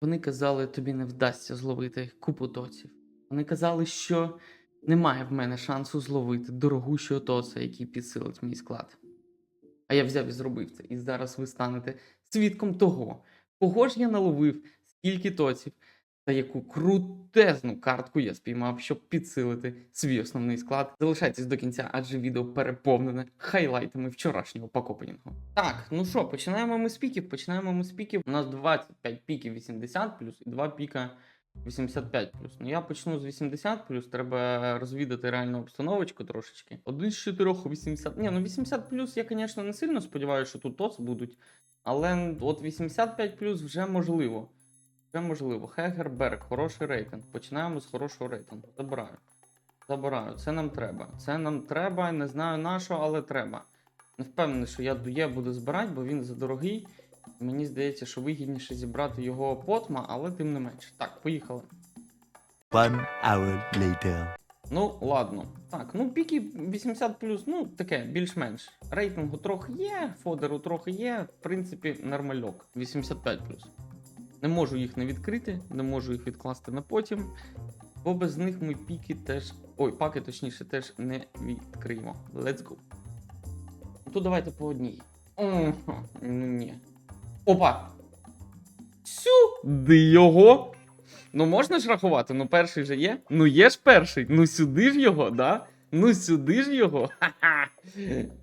Вони казали, тобі не вдасться зловити купу тоців. Вони казали, що немає в мене шансу зловити дорогущого тоца, який підсилить мій склад. А я взяв і зробив це. І зараз ви станете свідком того, кого ж я наловив, скільки тоців, та яку крутезну картку я спіймав, щоб підсилити свій основний склад. Залишайтесь до кінця, адже відео переповнене хайлайтами вчорашнього покопенінгу. Так, ну що, починаємо ми з піків. Починаємо ми з піків. У нас 25 піків 80 плюс і 2 піка 85 плюс. Ну я почну з 80 плюс, треба розвідати реальну обстановочку трошечки. Один з чотирьох 80. Ні, ну 80 плюс я, звісно, не сильно сподіваюся, що тут ТОЦ будуть. Але от 85 плюс вже можливо. Вже можливо. Хегерберг, хороший рейтинг. Починаємо з хорошого рейтингу. Забираю. Забираю. Це нам треба. Це нам треба. Не знаю на що, але треба. Не впевнений, що я дує буду збирати, бо він задорогий. Мені здається, що вигідніше зібрати його потма, але тим не менше. Так, поїхали. One hour later. Ну, ладно. Так, ну піки 80 ну таке, більш-менш. Рейтингу трохи є, фодеру трохи є, в принципі, нормальок. 85 Не можу їх не відкрити, не можу їх відкласти на потім, бо без них ми піки теж. Ой, паки точніше теж не відкриємо. Let's go. Ну, То давайте по одній. Ну ні. Опа! Сюди його! Ну можна ж рахувати? Ну перший же є. Ну є ж перший. Ну сюди ж його, да? Ну сюди ж його. Ха-ха.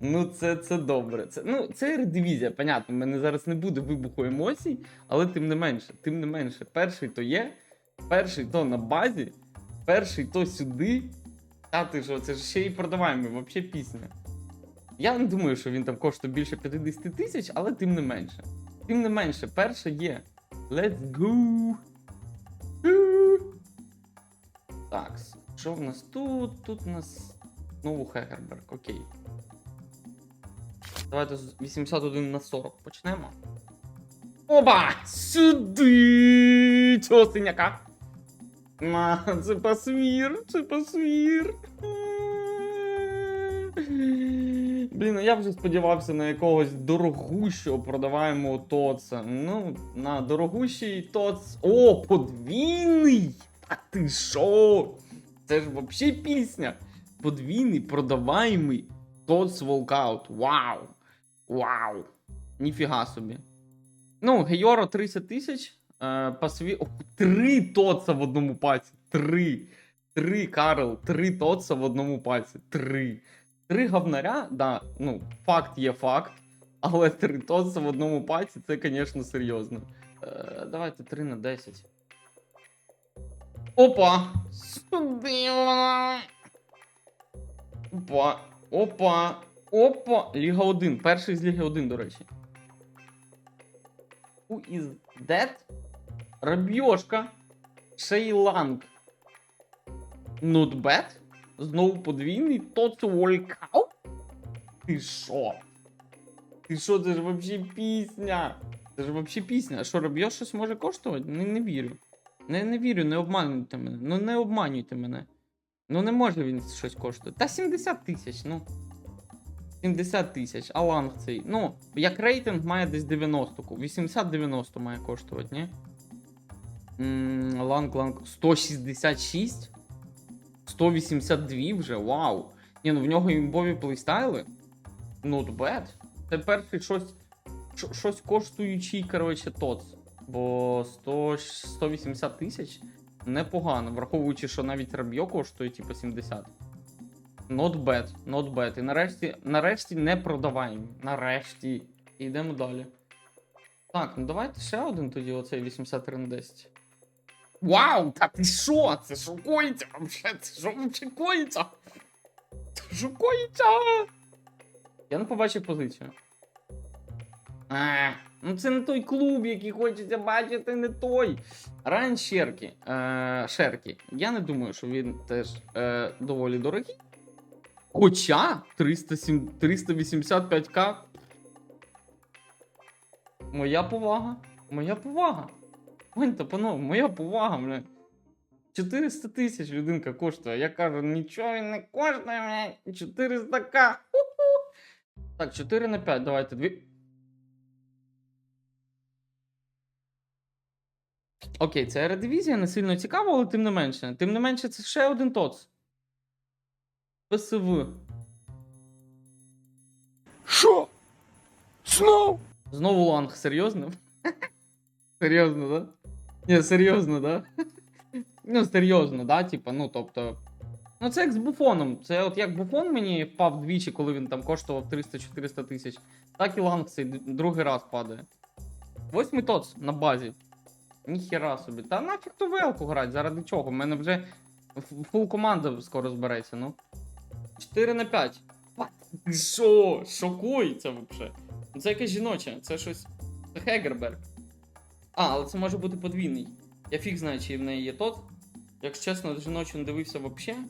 Ну це, це добре. Це, ну, це редивізія, понятно. У мене зараз не буде вибуху емоцій, але тим не менше, тим не менше, перший то є, перший то на базі, перший то сюди. А ти що, це ж ще й продаваємо, взагалі пісня. Я не думаю, що він там коштує більше 50 тисяч, але тим не менше. Тим не менше, перше є. Let's go! Так, що в нас тут? Тут у нас знову Хегерберг, окей. Давайте з 81 на 40 почнемо. Опа! Сюди! Цього синяка! На, це пасвір, це пасвір. Блін, ну я вже сподівався на якогось дорогущого продаваємо тоца. Ну, на дорогущий тоц. О, подвійний! А ти що? Це ж взагалі пісня. Подвійний продаваємий тоц волкаут. Вау! Вау! Ніфіга собі. Ну, Гейоро 30 тисяч. Е, пасві... Три тоца в одному паці. Три. Три, Карл, три тоца в одному паці. Три. Три говнаря, да, ну, факт є факт. Але три тоца в одному паці це, звісно, серйозно. Е, давайте 3 на 10. Опа! Сюди вона. Опа. Опа. Опа. Ліга 1. Перший з Ліги 1, до речі. Who is that? Рабьошка. Шейланг. Not bad. Знову подвійний. Волькау? Ти шо? Ти що, це ж вообще пісня? Це ж вообще пісня. Що, Рабьош щось може коштувати? Не, не вірю. Не, не вірю, не обманюйте мене. Ну не обманюйте мене. Ну не може він щось коштувати. Та 70 тисяч, ну. 70 тисяч, а ланг цей. Ну, як рейтинг має десь 90-ку. 80-90 має коштувати, ні? М, Ланг, ланг. 166? 182 вже, вау. Ні, ну в нього імбові плейстайли. Not bad. Це перший щось. Щось коштуючий, коротше, ТОЦ. Бо 100, 180 тисяч непогано, враховуючи, що навіть Рабьо коштує типу 70. Not bad, not bad. І нарешті, нарешті не продаваємо. Нарешті. Йдемо далі. Так, ну давайте ще один тоді, оцей 83 на 10. Вау! Та ти що? Це що? Вообще, це що коїться? Це що? Я не побачив позицію. А, ну це не той клуб, який хочеться бачити, не той. Райан Шеркі. Е, Шеркі. Я не думаю, що він теж е, доволі дорогий. Хоча 307, 385к. Моя повага. Моя повага. Паньте, панове, моя повага, бля. 400 тисяч людинка коштує. Я кажу, нічого він не коштує, бля. 400к. Так, 4 на 5, давайте. Дві... Окей, це редивізія не сильно цікаво, але тим не менше. Тим не менше, це ще один ТОЦ. ПСВ. Що? Знов? Знову ланг, серйозно? серйозно, да? Ні, серйозно, да? ну, серйозно, да? Типа, ну, тобто. Ну, це як з буфоном. Це от як буфон мені впав двічі, коли він там коштував 300-400 тисяч, так і ланг цей другий раз падає. Восьмий тоц на базі. Ніхера собі. Та нафіг ту велку грати, заради чого? У мене вже фул команда скоро збереться, ну. 4 на 5. Що? Шокується взагалі. Ну, Це якесь жіноче, це щось. Це Хегерберг. А, але це може бути подвійний. Я фіг знаю, чи в неї є тот. Якщо чесно, жіночу не дивився взагалі.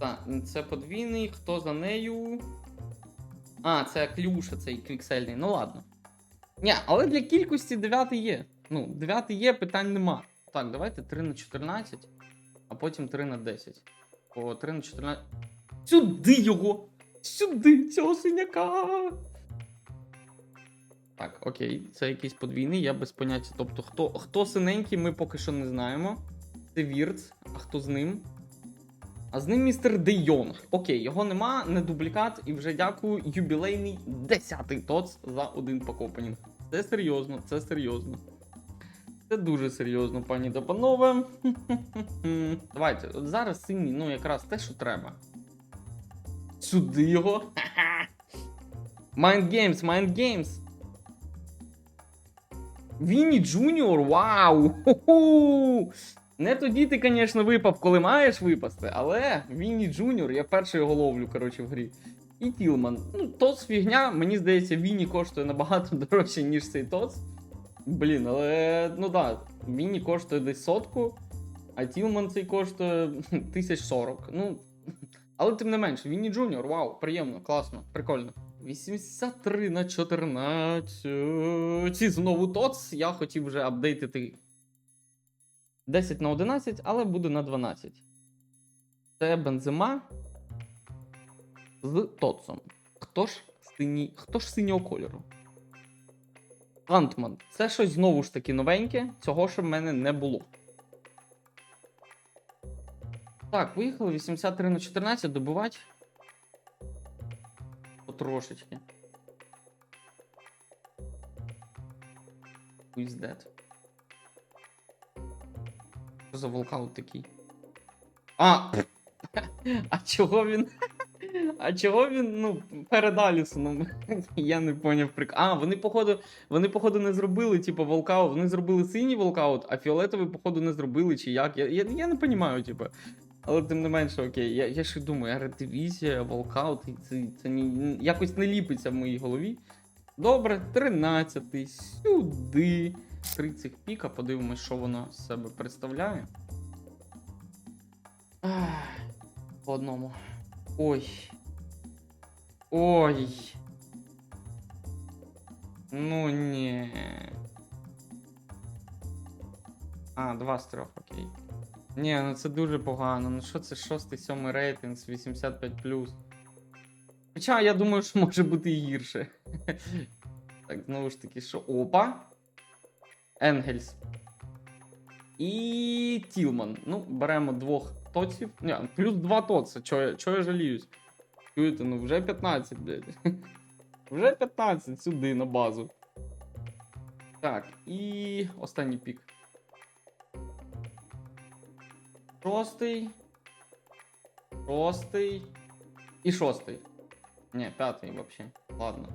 Так, це подвійний, хто за нею. А, це клюша, цей квіксельний. Ну ладно. Ні, але для кількості 9 є. Ну, 9 є, питань нема. Так, давайте 3 на 14, а потім 3 на 10. О, 3 на 14. Сюди його! Сюди, цього синяка! Так, окей, це якийсь подвійний, я без поняття. Тобто, хто, хто синенький, ми поки що не знаємо. Це Вірц, а хто з ним? А з ним містер Де Йонг. Окей, його нема, не дублікат, і вже дякую. Юбілейний 10-й тоц за один покопанінг. Це серйозно, це серйозно. Це дуже серйозно, пані та. Давайте, от зараз синій, ну якраз те, що треба. Сюди його. Mind Games, Mind Games. Вінні Джуніор, вау! Не тоді ти, звісно, випав, коли маєш випасти, але Вінні Джуніор, я перший його ловлю, коротше, в грі. І Тілман. Ну, тоц фігня, мені здається, Вінні коштує набагато дорожче, ніж цей тоц. Блін, але ну да, Вінні коштує десь сотку, а Тілман цей коштує 1040. Ну, але тим не менше, Вінні Джуніор, вау, приємно, класно, прикольно. 83 на 14. Ці знову ТОЦ. Я хотів вже апдейтити 10 на 11, але буде на 12. Це бензима з ТОЦом. Хто ж синій, хто ж синього кольору? Антман. Це щось знову ж таки новеньке. Цього ще в мене не було. Так, виїхали 83 на 14 добивати. Потрошечки. Who is that? Що за волкаут такий? А! А чого він? А чого він, ну, перед Алісоном? Я не поняв прик. А, вони, походу, вони, походу, не зробили, типу, волкаут. Вони зробили синій волкаут, а фіолетовий, походу, не зробили, чи як. Я, я, я не розумію, типу. Але тим не менше, окей. Я, я ще думаю, редивізія, волкаут, і це, це ні, якось не ліпиться в моїй голові. Добре, 13 сюди. Три цих піка, подивимось, що воно з себе представляє. По одному. Ой. Ой. Ну ні. А, два з трьох, окей. Ні, ну це дуже погано. Ну що це шостий, сьомий рейтинг з 85. Хоча я думаю, що може бути і гірше. Так, знову ж таки, що. Опа. Енгельс. І Тілман. Ну, беремо двох тоців. Ні, плюс два тоца. Чого чого я жаліюсь? Чуєте, ну вже 15, блядь. Вже 15 сюди на базу. Так, і останній пік. Шостий. Шостий. І шостий. Ні, п'ятий вообще. Ладно.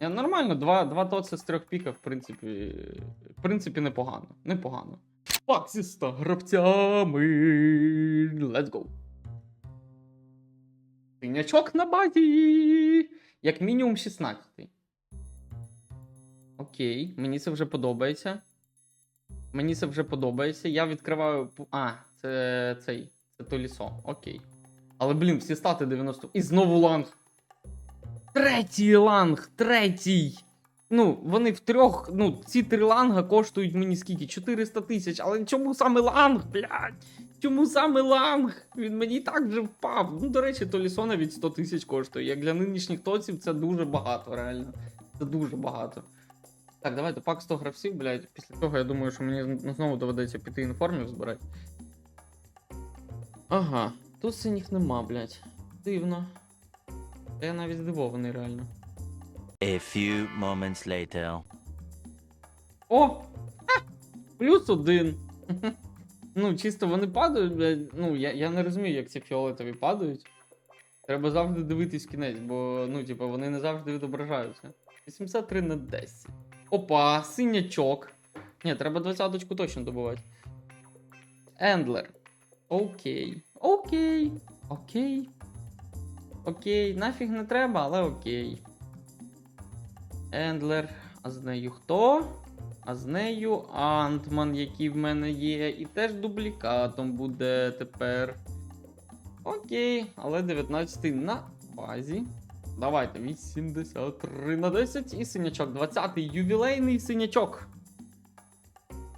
Нормально, два, два тоци з трьох піків, в принципі. В принципі, непогано. Непогано. Пак зі 100 гравцями. Let's go. Синячок на базі. Як мінімум 16. Окей, мені це вже подобається. Мені це вже подобається. Я відкриваю. А, це цей. Це то лісо. Окей. Але, блін, всі стати 90. І знову ланг. Третій ланг! Третій! Ну, вони в трьох. Ну, ці три ланга коштують мені скільки? 400 тисяч. Але чому саме ланг, блядь? Чому саме ланг? Він мені так вже впав. Ну, до речі, то навіть 100 тисяч коштує. Як для нинішніх тоців, це дуже багато, реально. Це дуже багато. Так, давайте пак 100 гравців, блядь. Після того я думаю, що мені знову доведеться піти інформів збирати. Ага, тут синіх нема, блядь. Дивно. Я навіть здивований, реально. A few moments later. О! Плюс один. ну, чисто вони падають, блядь. Ну, я, я не розумію, як ці фіолетові падають. Треба завжди дивитись кінець, бо, ну, типу, вони не завжди відображаються. 83 на 10. Опа, синячок. Ні, треба двадцяточку точно добувати. Ендлер. Окей. Окей. Окей. Окей. Нафіг не треба, але окей. Ендлер. А з нею хто? А з нею Антман, який в мене є, і теж дублікатом буде тепер. Окей, але 19 на базі. Давайте, 83 на 10 і синячок. 20-й ювілейний синячок.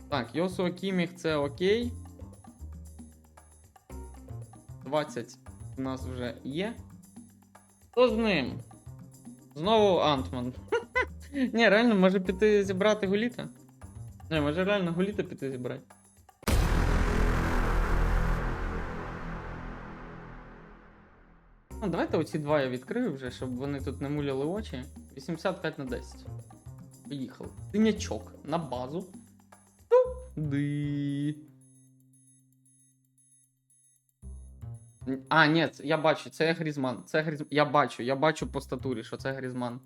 Так, Йосуа Кіміх це окей. 20 у нас вже є. Хто з ним? Знову Антман. Ні, реально, може піти зібрати гуліта? Не, може реально гуліта піти зібрати. Ну, давайте оці два я відкрию вже, щоб вони тут не муляли очі. 85 на 10. Поїхали. Синячок на базу. Туди. А, ні, я бачу, це Грізман. Це Грізман. Я бачу, я бачу по статурі, що це Грізман.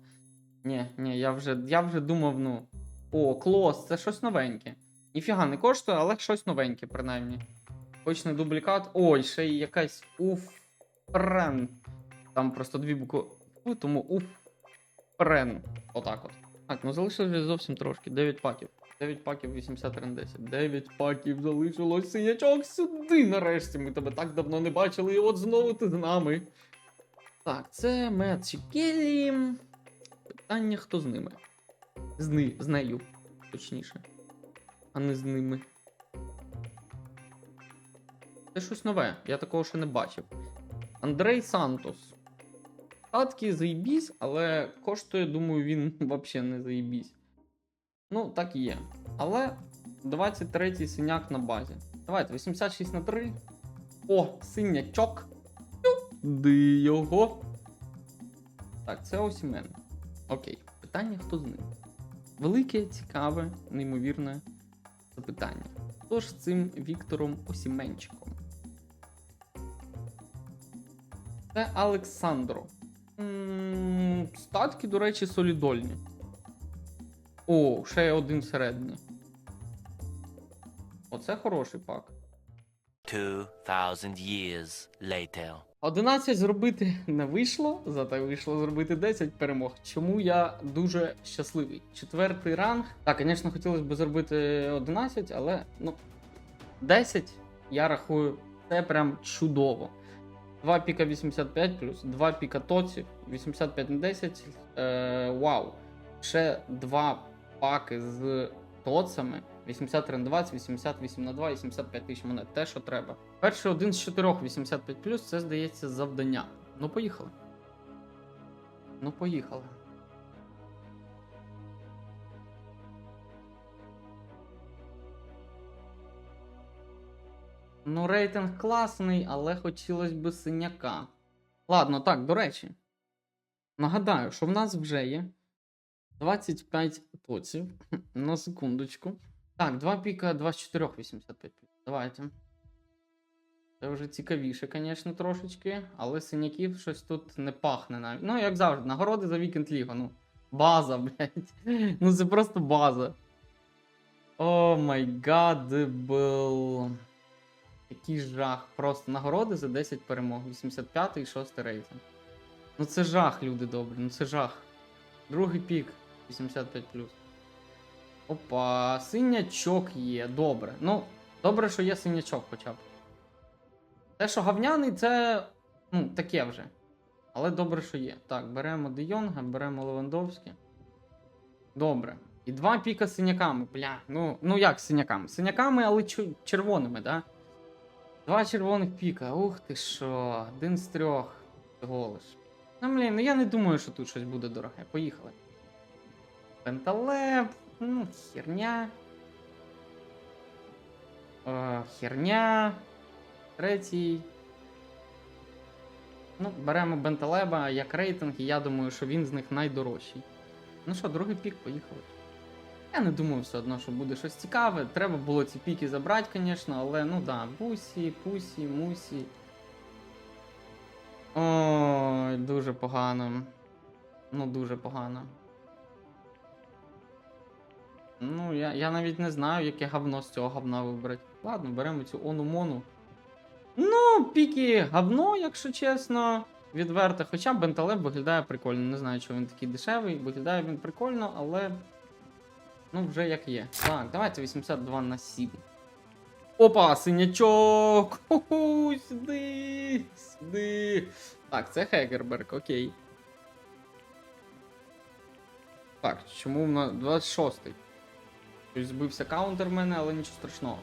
Ні, ні, я вже, я вже думав, ну. О, клос, це щось новеньке. Ніфіга не коштує, але щось новеньке, принаймні. Хоч не дублікат. Ой, ще й якась уфрен. Там просто дві букви тому уфрен. Отак от. Так, ну залишилось зовсім трошки. 9 паків. 9 паків 83 на 10. 9 паків залишилось. Синячок сюди нарешті. Ми тебе так давно не бачили, і от знову ти з нами. Так, це Мет Келлі. Питання, хто з ними? З, ни, з нею, точніше. А не з ними. Це щось нове, я такого ще не бачив. Андрей Сантос. Статки заїбісь, але коштує, думаю, він взагалі не заїбісь. Ну, так і є. Але 23-й синяк на базі. Давайте, 86 на 3. О, синячок. Ди його. Так, це Осімен. Окей. Питання, хто з ним? Велике, цікаве, неймовірне запитання. Хто ж з цим Віктором Осіменчиком? Це Олександро. Статки, до речі, солідольні. О, ще один всередині. Оце хороший пак. 2000 years later. 11 зробити не вийшло, зате вийшло зробити 10 перемог. Чому я дуже щасливий. Четвертий ранг. Так, звісно, хотілося б зробити 11, але ну 10 я рахую, це прям чудово. 2 піка 85 плюс, 2 піка тоців, 85 на 10. Е, вау. Ще 2 паки з тоцами. 83 на 20, 88 на 2, 85 тисяч монет. Те, що треба. Перший один з чотирьох 85 це здається завдання. Ну, поїхали. Ну, поїхали. Ну, рейтинг класний, але хотілося б синяка. Ладно, так, до речі. Нагадаю, що в нас вже є 25 тоців. На секундочку. Так, 2 піка 24 85. Давайте. Це вже цікавіше, звісно, трошечки, але синяків щось тут не пахне навіть. Ну, як завжди, нагороди за вікенд лігу. Ну, база, блядь. Ну, це просто база. О май гадбл. Який жах. Просто нагороди за 10 перемог. 85 і 6 рейтинг. Ну це жах, люди добрі, ну це жах. Другий пік 85 Опа, синячок є, добре. Ну, добре, що є синячок хоча б. Те, що гавняний, це. Ну, таке вже. Але добре, що є. Так, беремо Де Йонга, беремо Левандовське. Добре. І два піка з синяками, бля. Ну, ну як з синяками? Синяками, але червоними, да? Два червоних піка. Ух ти що, один з трьох. Всього. Ну, блін, ну я не думаю, що тут щось буде дороге. Поїхали. Пенталеп. Ну, херня. Е, херня. Третій. Ну, беремо Бенталеба як рейтинг, і я думаю, що він з них найдорожчий. Ну що, другий пік, поїхали. Я не думаю все одно, що буде щось цікаве. Треба було ці піки забрати, звісно, але ну да, бусі, пусі, мусі. Ой, дуже погано. Ну, дуже погано. Ну, я, я навіть не знаю, яке говно з цього говна вибрати. Ладно, беремо цю ону-мону. Ну, піки говно, якщо чесно. Відверто. Хоча Бенталеб виглядає прикольно. Не знаю, чого він такий дешевий. Виглядає він прикольно, але. Ну, вже як є. Так, давайте 82 на 7. Опа, синячок! Ху-ху, сюди! Сюди! Так, це Хегерберг, окей. Так, чому в нас 26-й? Щось збився каунтер в мене, але нічого страшного.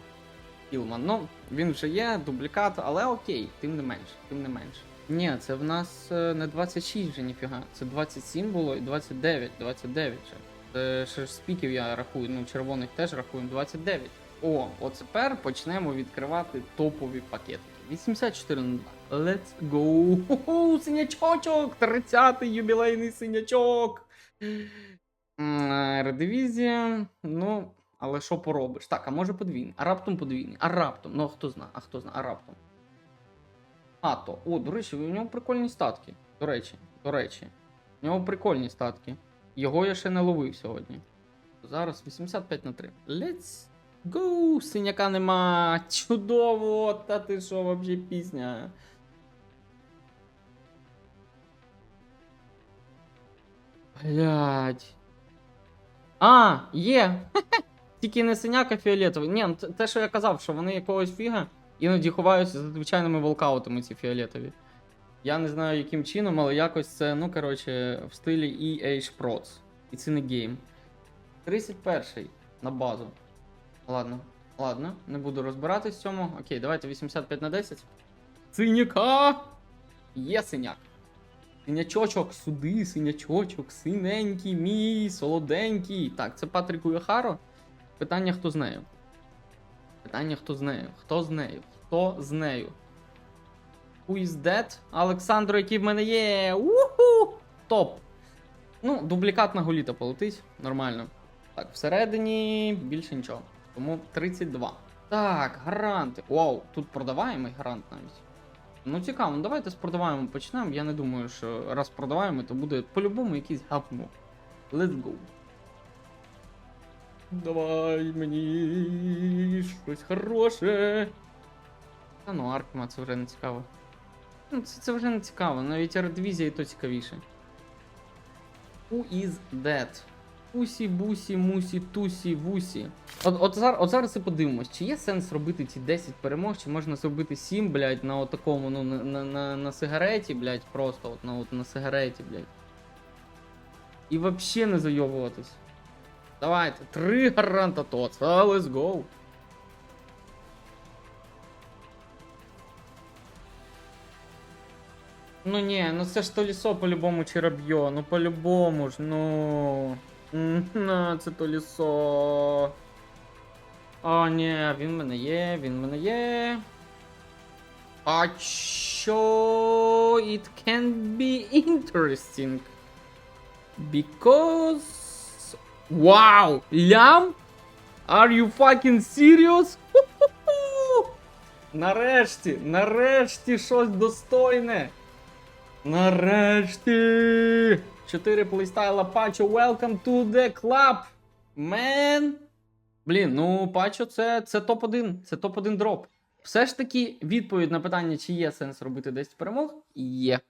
Хілман. Ну, він вже є, дублікат, але окей, тим не менш, тим не менш. Ні, це в нас е, не 26 вже, ніфіга. Це 27 було і 29, 29 ще. Це ще спіків я рахую, ну червоних теж рахуємо 29. О, от тепер почнемо відкривати топові пакети. 84 на 2. Let's go! Ху-ху, синячочок! 30-й юбілейний синячок! Редивізія, ну, але що поробиш? Так, а може подвійний? А раптом подвійний? А раптом? Ну, а хто зна, а хто зна, а раптом? А, то. О, до речі, у нього прикольні статки. До речі, до речі. У нього прикольні статки. Його я ще не ловив сьогодні. Зараз 85 на 3. Let's go! Синяка нема. Чудово! Та ти що, вообще пісня? Блять. А, є! Тільки не синяк, а фіолетовий. Ні, ну, те- що я казав, що вони якогось фіга іноді ховаються за звичайними волкаутами, ці фіолетові. Я не знаю, яким чином, але якось це, ну, коротше, в стилі EA Proц. І це не гейм. 31-й на базу. Ладно, ладно, не буду розбиратись в цьому. Окей, давайте 85 на 10. Синяка! Є синяк. Синячочок, сюди, синячочок, синенький, мій, солоденький. Так, це Патрік Уяхаро. Питання, хто з нею? Питання, хто з нею? Хто з нею? Хто з нею? Who is that? Олександро, який в мене є. Уху! Топ. Ну, дублікат на голіта полетить. Нормально. Так, всередині більше нічого. Тому 32. Так, гаранти. Вау, тут продаваємий гарант навіть. Ну цікаво, давайте з продаваємо почнемо. Я не думаю, що раз продаваємо, то буде по-любому якийсь говно. Let's go. Давай мені щось хороше. Та ну, Аркма це вже не цікаво. Ну, це, це вже не цікаво, навіть Редвізія і то цікавіше. Who is that? Усі, бусі, мусі, тусі, вусі. От, от, зараз, от зараз і подивимось, чи є сенс робити ці 10 перемог, чи можна зробити 7, блядь, на отакому, ну, на, на, на, на сигареті, блядь, просто от на, от, на сигареті, блядь. І вообще не зайобуватись. Давайте, три гаранта ТОЦ, а let's go. Ну ні, ну це ж то лісо по-любому чи раб'йо, ну по-любому ж, ну. М, На, це то лісо. О, ні, він в мене є, він в мене є. А що it can be interesting. Because. Wow! Лям? Are you fucking serious? Нарешті, нарешті щось достойне. Нарешті! 4 плейстайла пачо. Welcome to the club! Man! Блін, ну пачо це, це топ-1. Це топ-1 дроп. Все ж таки, відповідь на питання, чи є сенс робити 10 перемог, є.